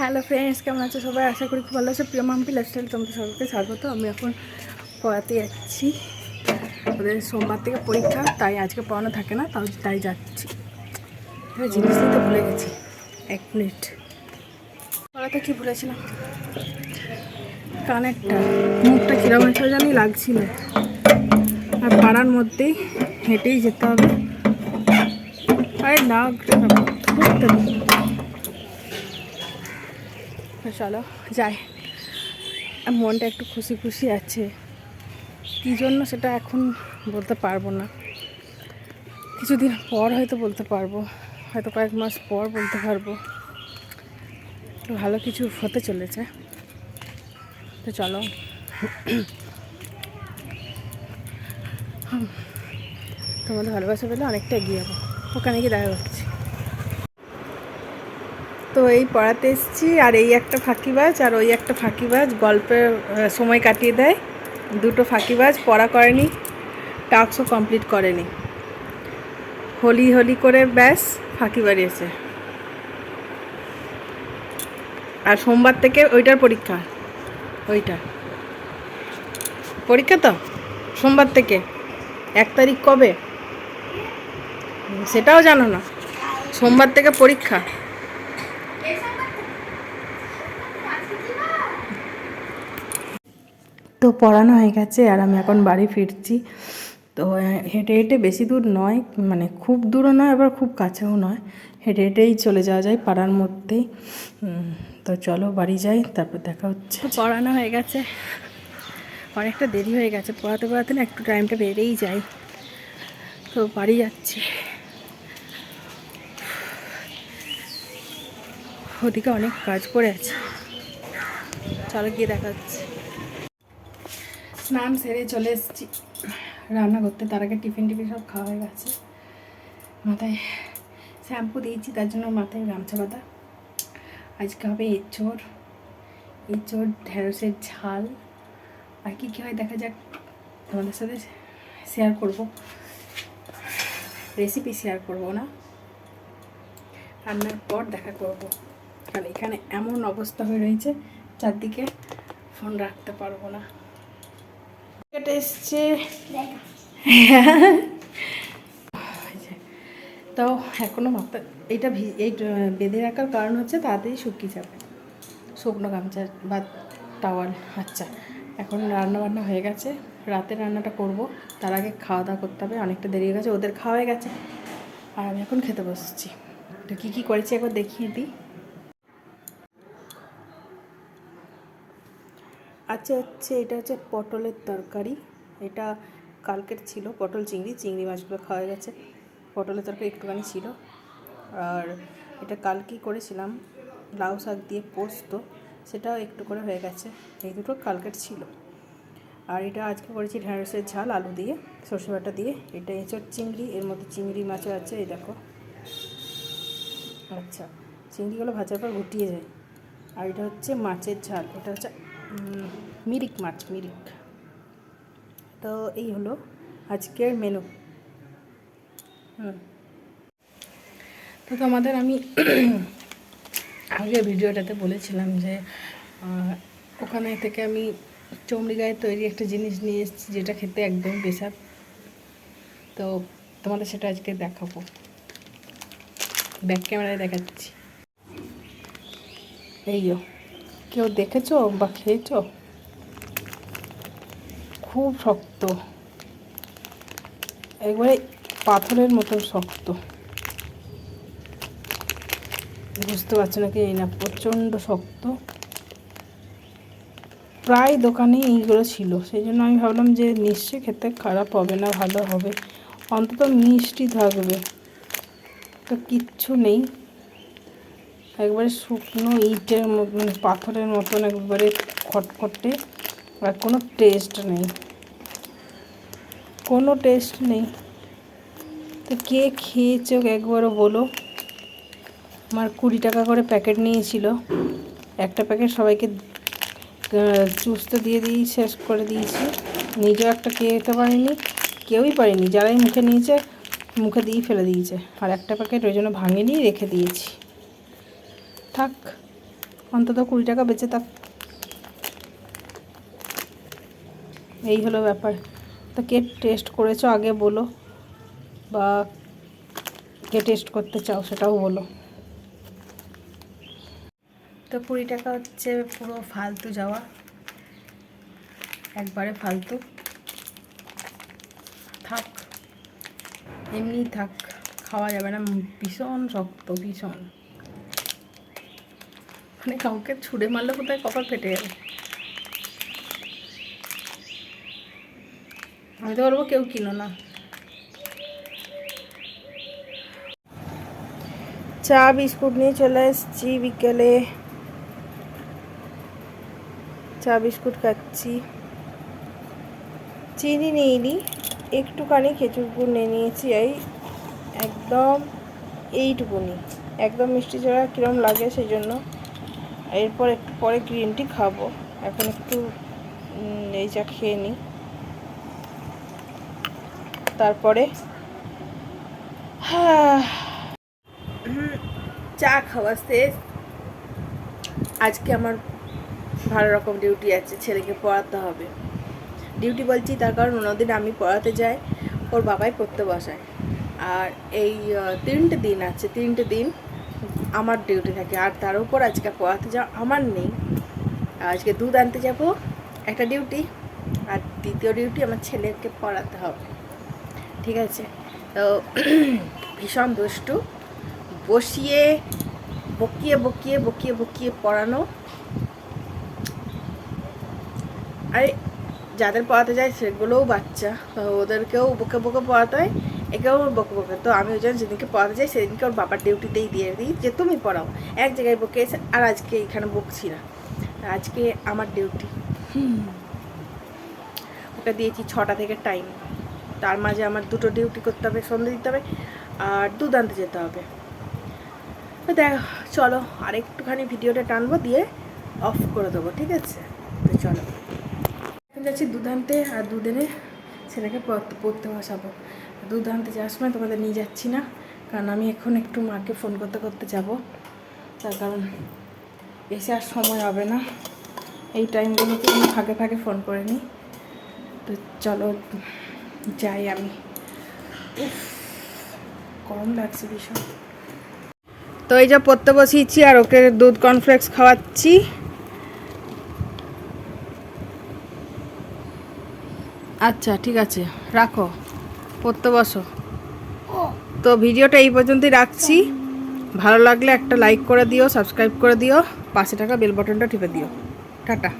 Hello friends কেমন আছো সবাই? আশা করি খুব ভালো আছে। প্রিয় মাম্পি লাইফস্টাইল তোমাদের সবাইকে স্বাগত। আমি এখন পড়াতে যাচ্ছি। ওদের সোমবার থেকে পরীক্ষা, তাই আজকে পড়ানো থাকে না, তাও তাই যাচ্ছি। জিনিস নিতে ভুলে গেছি। এক মিনিট। পড়াতে কি ভুলেছিলাম? কানেরটা। মুখটা কীরকম হয়েছিল জানি লাগছিল আর পাড়ার মধ্যেই হেঁটেই যেতে হবে। আরে না চলো, যাই। মনটা একটু খুশি খুশি আছে। কী জন্য সেটা এখন বলতে পারব না। কিছুদিন পর হয়তো বলতে পারব, হয়তো কয়েক মাস পর বলতে পারব। ভালো কিছু হতে চলেছে। তো চলো। তোমাদের ভালোবাসা পেলে অনেকটা এগিয়ে যাব। ওখানে গিয়ে দেখা তো এই পড়াতে এসেছি আর এই একটা ফাঁকিবাজ আর ওই একটা ফাঁকিবাজ গল্পের সময় কাটিয়ে দেয়। দুটো ফাঁকিবাজ পড়া করেনি, টাস্কও কমপ্লিট করেনি। হোলি হোলি করে ব্যাস, ফাঁকি বাড়িয়েছে। আর সোমবার থেকে ওইটার পরীক্ষা, ওইটা। পরীক্ষা তো? সোমবার থেকে। এক তারিখ কবে? সেটাও জানো না। সোমবার থেকে পরীক্ষা। তো পড়ানো হয়ে গেছে আর আমি এখন বাড়ি ফিরছি। তো হেঁটে হেঁটে বেশি দূর নয় মানে খুব দূরও নয়, আবার খুব কাছেও নয়। হেঁটে হেঁটেই চলে যাওয়া যায় পাড়ার মধ্যেই। তো চলো বাড়ি যাই, তারপর দেখা হচ্ছে। পড়ানো হয়ে গেছে। অনেকটা দেরি হয়ে গেছে, পড়াতে পড়াতে না একটু টাইমটা বেড়েই যায়। তো বাড়ি যাচ্ছি। ওদিকে অনেক কাজ করে আছে। চলো গিয়ে দেখা হচ্ছে। স্নান সেরে চলে এসেছি। রান্না করতে, তার আগে টিফিন টিফিন সব খাওয়া হয়ে গেছে। মাথায় শ্যাম্পু দিয়েছি, তার জন্য মাথায় গামছা বাঁধা। আজকে হবে এঁচোড়। এঁচোড়, ঢেঁড়সের ঝাল। আর কী কী হয় দেখা যাক, তোমাদের সাথে শেয়ার করব। রেসিপি শেয়ার করব না। রান্নার পর দেখা করব। কারণ এখানে এমন অবস্থা হয়ে রয়েছে, চারদিকে ফোন রাখতে পারব না। এটা এসছে। এখনও মাথা এইটা এই বেঁধে রাখার কারণ হচ্ছে তাড়াতাড়ি শুকিয়ে যাবে শুকনো গামছা বা টাওয়াল আচ্ছা। এখন রান্না বান্না হয়ে গেছে। রাতে রান্নাটা করব। তার আগে খাওয়া দাওয়া করতে হবে। অনেকটা দেরি হয়ে গেছে। ওদের খাওয়া হয়ে গেছে। আর আমি এখন খেতে বসছি। তো কী কী করেছি একবার দেখিয়ে দিই। আচ্ছা হচ্ছে এটা হচ্ছে পটলের তরকারি। এটা কালকের ছিল পটল চিংড়ি চিংড়ি মাছগুলো খাওয়া গেছে। পটলের তরকারি একটুখানি ছিল। আর এটা কালকেই করেছিলাম, লাউ শাক দিয়ে পোস্ত, সেটাও একটু করে হয়ে গেছে। এই দুটো কালকের ছিল। আর এটা আজকে করেছি ঢেঁড়সের ঝাল, আলু দিয়ে, সর্ষে বাটা দিয়ে। এটা এঁচড় চিংড়ি, এর মধ্যে চিংড়ি মাছও আছে, এই দেখো। আচ্ছা চিংড়িগুলো ভাজার পর গুটিয়ে যায়। আর এটা হচ্ছে মাছের ঝাল, এটা হচ্ছে মিরিক মাছ, মিরিক। তো এই হলো আজকের মেনু হুম। তো তোমাদের আমি আগের ভিডিওটাতে বলেছিলাম যে ওখানে থেকে আমি চমড়ি গায়ে তৈরি একটা জিনিস নিয়ে এসেছি যেটা খেতে একদম বেসাদ তো তোমাদের সেটা আজকে দেখাবো। ব্যাক ক্যামেরায় দেখাচ্ছি। এই কেউ দেখেছ বা খেয়েছো? খুব শক্ত। একবারে পাথরের মতন শক্ত। বুঝতে পারছ নাকি? এই না, প্রচণ্ড শক্ত। প্রায় দোকানেই এইগুলো ছিল। সেই জন্য আমি ভাবলাম যে নিশ্চয়ই খেতে খারাপ হবে না, ভালো হবে। অন্তত মিষ্টি থাকবে। তো কিচ্ছু নেই। একবারে শুকনো ইটের মতন পাথরের মতন একবারে খটখটে, আর কোনো টেস্ট নেই। কোনো টেস্ট নেই। তো কে খেয়েছো একবারও বলো। আমার কুড়ি টাকা করে প্যাকেট নিয়েছিল। একটা প্যাকেট সবাইকে চুষতে দিয়ে দিই শেষ করে দিয়েছি। নিজেও একটা খেতে পারিনি, কেউই পারিনি। যারাই মুখে নিয়েছে, মুখে দিয়ে ফেলে দিয়েছে। আর একটা প্যাকেট ওই জন্য ভাঙেনি, রেখে দিয়েছি। থাক, অন্তত কুড়ি টাকা বেঁচে থাক। এই হলো ব্যাপার। তো কে টেস্ট করেছ আগে বলো, বা কে টেস্ট করতে চাও সেটাও বলো। তো কুড়ি টাকা হচ্ছে পুরো ফালতু যাওয়া। একবারে ফালতু। থাক এমনি থাক, খাওয়া যাবে না। ভীষণ শক্ত, ভীষণ। মানে কাউকে ছুঁড়ে মারলে কোথায় কপাল ফেটে যাবে। আমি তো বলব কেউ কিনো না। চা, বিস্কুট নিয়ে চলে এসেছি বিকেলে। চা, বিস্কুট খাচ্ছি। চিনি নিইনি, একটুখানি খেজুর গুড় নিয়ে নিয়েছি, এই একদম এইটুকুনি। একদম মিষ্টি ছাড়া কীরকম লাগে সেই জন্য। এরপর একটু পরে গ্রিন টি খাব। এখন একটু এই চা খেয়ে নিই। তারপরে হ্যাঁ, চা খাওয়া শেষ। আজকে আমার ভালো রকম ডিউটি আছে ছেলেকে পড়াতে হবে। ডিউটি বলছি তার কারণ অন্যদিন আমি পড়াতে যাই ওর বাবাই পড়তে বসায়। আর এই তিনটে দিন আছে তিনটে দিন আমার ডিউটি থাকে। আর তার উপর আজকে পড়াতে যাওয়া আমার নেই। আজকে দুধ আনতে যাব, একটা ডিউটি আর দ্বিতীয় ডিউটি আমার ছেলেকে পড়াতে হবে। ঠিক আছে? তো ভীষণ দুষ্টু। বসিয়ে, বকিয়ে বকিয়ে বকিয়ে বকিয়ে পড়ানো। আরে, যাদের পড়াতে যায় সেগুলোও বাচ্চা। ওদেরকেও বকে বকে পড়াতে হয়। একেও বকে বকে তো আমি ওই জন্য যেদিনকে পড়াতে যাই, সেদিনকে ওর বাবার ডিউটিতেই দিয়ে দিই যে, তুমি পড়াও। এক জায়গায় বকে এসে, আর আজকে এখানে বকছি না। আজকে আমার ডিউটি ওটা দিয়েছি ছটা থেকে টাইম তার মাঝে আমার দুটো ডিউটি করতে হবে, সন্ধে দিতে হবে, আর দুধ আনতে যেতে হবে। তো দেখ, চলো আর একটুখানি ভিডিওটা টানবো, দিয়ে অফ করে দেবো, ঠিক আছে? তো চলো। এখন যাচ্ছি দুধ আনতে আর দুধ এনে ছেলেকে পড়তে পড়তে বসাবো। দুধ আনতে যাওয়ার সময় তোমাদের নিয়ে যাচ্ছি না, কারণ আমি এখন একটু মাকে ফোন করতে করতে যাব। তার কারণ এসে আর সময় হবে না। এই টাইমগুলোতে আমি ফাঁকে ফাঁকে ফোন করে নিই। তো চলো যাই আমি। গরম লাগছে ভীষণ। তো এই যে পড়তে বসিয়েছি আর ওকে দুধ কর্নফ্লেক্স খাওয়াচ্ছি। আচ্ছা ঠিক আছে, রাখো। পড়তে বসো। তো ভিডিওটা এই পর্যন্তই রাখছি। ভালো লাগলে একটা লাইক করে দিও সাবস্ক্রাইব করে দিও, পাশে টাকা বেল বাটনটা টিপে দিও। টাটা।